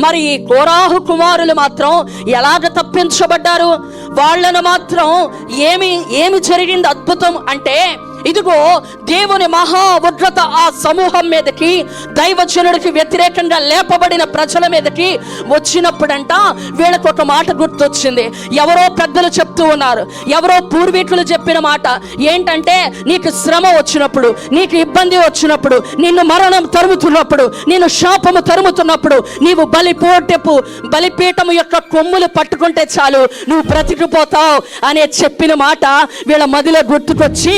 మరి ఈ కోరాహు కుమారులు మాత్రం ఎలాగ తప్పించబడ్డారు? వాళ్ళను మాత్రం ఏమి ఏమి జరిగింది అద్భుతం అంటే ఇదిగో దేవుని మహా ఉగ్రత ఆ సమూహం మీదకి దైవజనుడికి వ్యతిరేకంగా లేపబడిన ప్రజల మీదకి వచ్చినప్పుడంట వీళ్ళకు ఒక మాట గుర్తొచ్చింది. ఎవరో పెద్దలు చెప్తూ ఉన్నారు. ఎవరో పూర్వీకులు చెప్పిన మాట ఏంటంటే నీకు శ్రమ వచ్చినప్పుడు నీకు ఇబ్బంది వచ్చినప్పుడు నిన్ను మరణం తరుముతున్నప్పుడు నిన్ను శాపము తరుముతున్నప్పుడు నీవు బలిపోటెపు బలిపీఠము యొక్క కొమ్ములు పట్టుకుంటే చాలు నువ్వు బ్రతికిపోతావు అనే చెప్పిన మాట వీళ్ళ మదిలో గుర్తుకొచ్చి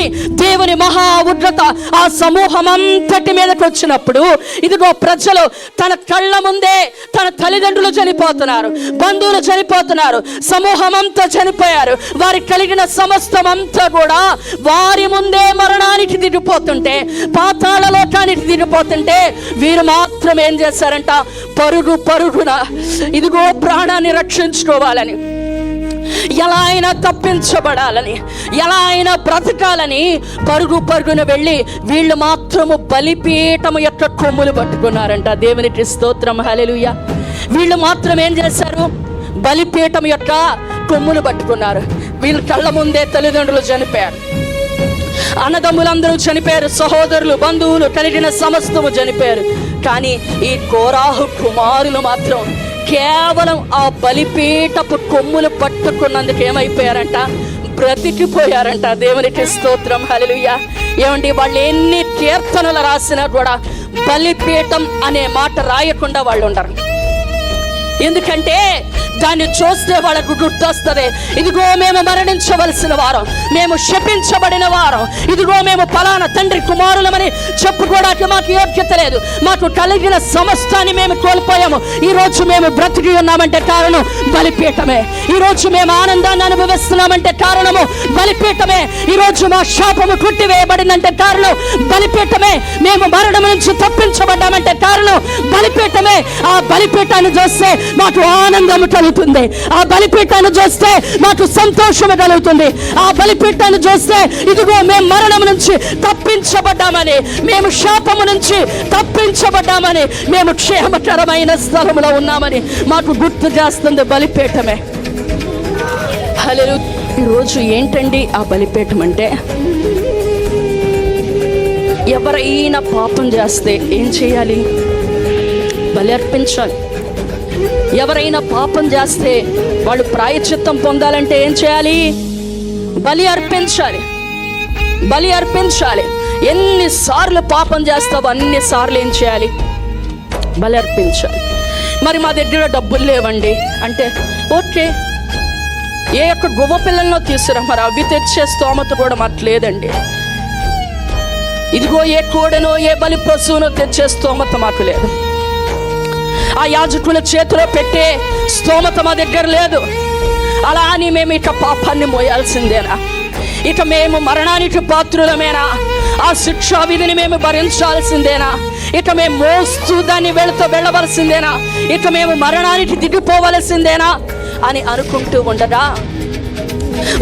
దేవుని మహా ఉగ్రత ఆ సమూహం అంతటి మీదకి వచ్చినప్పుడు ఇదిగో ప్రజలు తన కళ్ళ ముందే తన తల్లిదండ్రులు చనిపోతున్నారు బంధువులు చనిపోతున్నారు సమూహం అంతా చనిపోయారు. వారి కలిగిన సమస్తం అంతా కూడా వారి ముందే మరణానికి దిగిపోతుంటే పాతాళ లోకానికి దిగిపోతుంటే వీరు మాత్రం ఏం చేశారంట? పరుగు పరుగున ఇదిగో ప్రాణాన్ని రక్షించుకోవాలని ఎలా అయినా తప్పించబడాలని ఎలా అయినా బ్రతకాలని పరుగు పరుగున వెళ్ళి వీళ్ళు మాత్రము బలిపీఠము యొక్క కొమ్ములు పట్టుకున్నారంట. దేవునికి స్తోత్రం. హలెలుయ వీళ్ళు మాత్రం ఏం చేశారు? బలిపీఠం యొక్క కొమ్ములు పట్టుకున్నారు. వీళ్ళు కళ్ళ ముందే తల్లిదండ్రులు చనిపోయారు. అన్నదమ్ములందరూ చనిపోయారు. సహోదరులు బంధువులు కలిగిన సమస్తము చనిపోయారు. కానీ ఈ కోరాహు కుమారులు మాత్రం కేవలం ఆ బలిపీటపు కొమ్ములు పట్టుకున్నందుకు ఏమైపోయారంట? బ్రతికిపోయారంట. దేవునికి స్తోత్రం. హల్లెలూయ. ఏమండి వాళ్ళు ఎన్ని కీర్తనలు రాసినా కూడా బలిపీఠం అనే మాట రాయకుండా వాళ్ళు ఉండరు ఎందుకంటే దాన్ని చూస్తే వాళ్ళకు గుర్తొస్తుంది. ఇదిగో మేము మరణించవలసిన వారం. మేము శపించబడిన వారం. ఇదిగో మేము ఫలానా తండ్రి కుమారులమని చెప్పుకోవడానికి మాకు యోగ్యత లేదు. మాకు కలిగిన సమస్తాన్ని మేము కోల్పోయాము. ఈ రోజు మేము బ్రతికి ఉన్నామంటే కారణం బలిపీఠమే. ఈ రోజు మేము ఆనందాన్ని అనుభవిస్తున్నామంటే కారణము బలిపీఠమే. ఈ రోజు మా శాపము కొట్టివేయబడిందంటే కారణం బలిపీఠమే. మేము మరణం నుంచి తప్పించబడ్డామంటే కారణం బలిపీఠమే. ఆ బలిపీఠాన్ని చూస్తే మాకు ఆనందము కలుగుతుంది ఆ బలిపీఠాన్ని చూస్తే మాకు సంతోషము కలుగుతుంది. ఆ బలిపీఠాన్ని చూస్తే ఇదిగో మేము మరణం నుంచి తప్పించబడ్డామని మేము శాపము నుంచి తప్పించబడ్డామని మేము క్షేమకరమైన స్థలంలో ఉన్నామని మాకు గుర్తు చేస్తుంది బలిపీఠమే. హలో ఈరోజు ఏంటండి ఆ బలిపీఠం అంటే? ఎవరైనా పాపం చేస్తే ఏం చేయాలి? బలి అర్పించాలి. ఎవరైనా పాపం చేస్తే వాళ్ళు ప్రాయచిత్తం పొందాలంటే ఏం చేయాలి? బలి అర్పించాలి. బలి అర్పించాలి. ఎన్నిసార్లు పాపం చేస్తావు అన్నిసార్లు ఏం చేయాలి? బలి అర్పించాలి. మరి మా దగ్గర డబ్బులు లేవండి. అంటే ఓకే. ఏ యొక్క గువ్వ పిల్లల్లో తీసుకురా. మరి అవి తెచ్చే స్తోమత కూడా మాకు లేదండి. ఇదిగో ఏ కోడనో ఏ బలి పశువునో తెచ్చే స్తోమత మాకు లేదు. ఆ యాజకుల చేతిలో పెట్టే స్తోమత మా దగ్గర లేదు. అలా అని మేము ఇక పాపాన్ని మోయాల్సిందేనా? ఇక మేము మరణానికి పాత్రులమేనా? ఆ శిక్షా విధిని మేము భరించాల్సిందేనా? ఇక మేము మోస్తూ దాన్ని వెళుతూ వెళ్ళవలసిందేనా? ఇక మేము మరణానికి దిగిపోవలసిందేనా? అని అనుకుంటూ ఉండగా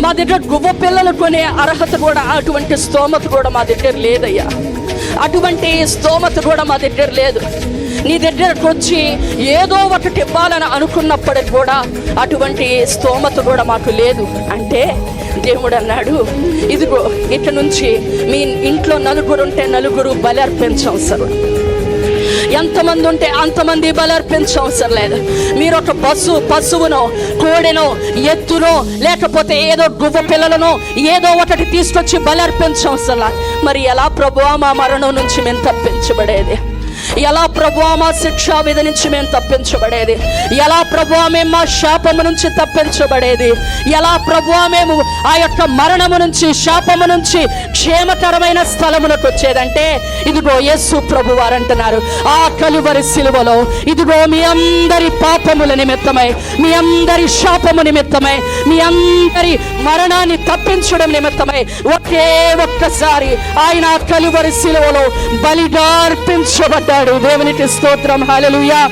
మా దగ్గర గువ్వ పిల్లలు కొనే అర్హత కూడా అటువంటి స్తోమత కూడా మా దగ్గర లేదయ్యా. అటువంటి స్తోమత కూడా మా దగ్గర లేదు. నీ దగ్గరకు వచ్చి ఏదో ఒకటి ఇవ్వాలని అనుకున్నప్పటికి కూడా అటువంటి స్తోమత కూడా మాకు లేదు. అంటే దేవుడు అన్నాడు ఇదిగో ఇక నుంచి మీ ఇంట్లో నలుగురు ఉంటే నలుగురు బలి అర్పించవసరం ఎంతమంది ఉంటే అంతమంది బలి అవసరం లేదు. మీరు ఒక పశు పశువునో కోడెనో ఎత్తునో లేకపోతే ఏదో గువ్వ పిల్లలను ఏదో ఒకటి తీసుకొచ్చి బలి లేదు. మరి ఎలా ప్రభువా మా మరణం నుంచి మేము తప్పించబడేది? ఎలా ప్రభు మా శిక్షా విధి నుంచి మేము తప్పించబడేది? ఎలా ప్రభు మేము మా శాపము నుంచి తప్పించబడేది? ఎలా ప్రభువా మేము ఆ యొక్క మరణము నుంచి శాపము నుంచి క్షేమకరమైన స్థలమునకు వచ్చేదంటే ఇదిగో యేసు ప్రభు వారంటున్నారు ఆ కలువరి సిలువలో ఇదిగో మీ అందరి పాపముల నిమిత్తమై మీ అందరి శాపము నిమిత్తమై మీ అందరి మరణాన్ని తప్పించడం నిమిత్తమై ఒకే ఒక్కసారి ఆయన కలువరి సిలువలో బలిగా అర్పించబడ్డాడు దేవునికి స్తోత్రం. హాలలుయా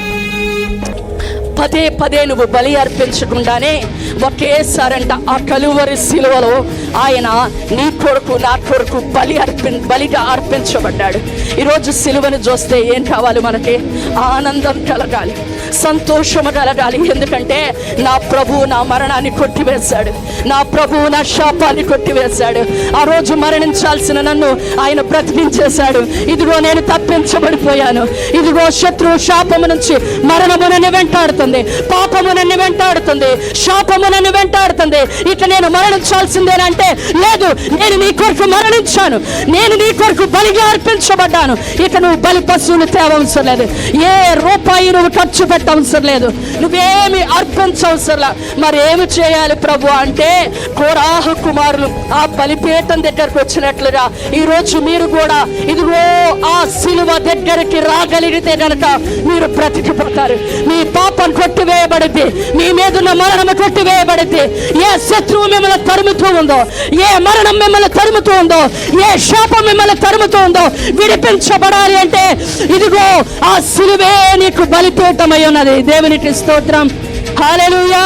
పదే పదే నువ్వు బలి అర్పించకుండానే ఒకేసారంట ఆ కలువరి శిలువలో ఆయన నీ కొరకు నా కొరకు బలి అర్పి బలిగా అర్పించబడ్డాడు. ఈరోజు సిలువను చూస్తే ఏం కావాలి మనకి? ఆనందం కలగాలి. సంతోషము కలగాలి ఎందుకంటే నా ప్రభు నా మరణాన్ని కొట్టివేశాడు. నా ప్రభు నా శాపాన్ని కొట్టివేశాడు. ఆ రోజు మరణించాల్సిన నన్ను ఆయన బ్రతికించేశాడు. ఇదిగో నేను తప్పించబడిపోయాను. ఇదిగో శత్రువు శాపము నుంచి మరణము నన్ను వెంటాడుతుంది. పాపము నన్ను వెంటాడుతుంది. శాపము నన్ను వెంటాడుతుంది. ఇక నేను మరణించాల్సిందేనంటే లేదు నేను నీ కొరకు మరణించాను. నేను నీ కొరకు బలిగా అర్పించబడ్డాను. ఇక నువ్వు బలి పశువులు తేవవసరం లేదు. ఏ రూపాయి నువ్వు ఖర్చు పెట్టవసరం లేదు. నువ్వేమి అర్పించవసరం మరి ఏమి చేయాలి ప్రభు అంటే కోరాహ కుమారులు ఆ బలిపీఠం దగ్గరకు వచ్చినట్లుగా ఈ రోజు మీరు కూడా ఇదిగో ఆ సిలువ దగ్గరికి రాగలిగితే గనక మీరు బ్రతికిపోతారు. మీ పాపం కొట్టివేయబడింది. మీ మీద ఉన్న మరణం కొట్టివేయబడింది. ఏ శత్రువు మిమ్మల్ని తరుముతూ ఉందో ఏ మరణం మిమ్మల్ని తరుముతూ ఉందో ఏ శాపం మిమ్మల్ని తరుముతూ ఉందో విడిపించబడాలి అంటే ఇదిగో ఆ సిలువే నీకు బలిపీఠమై ఉన్నది దేవునికి స్తోత్రం. హల్లెలూయా!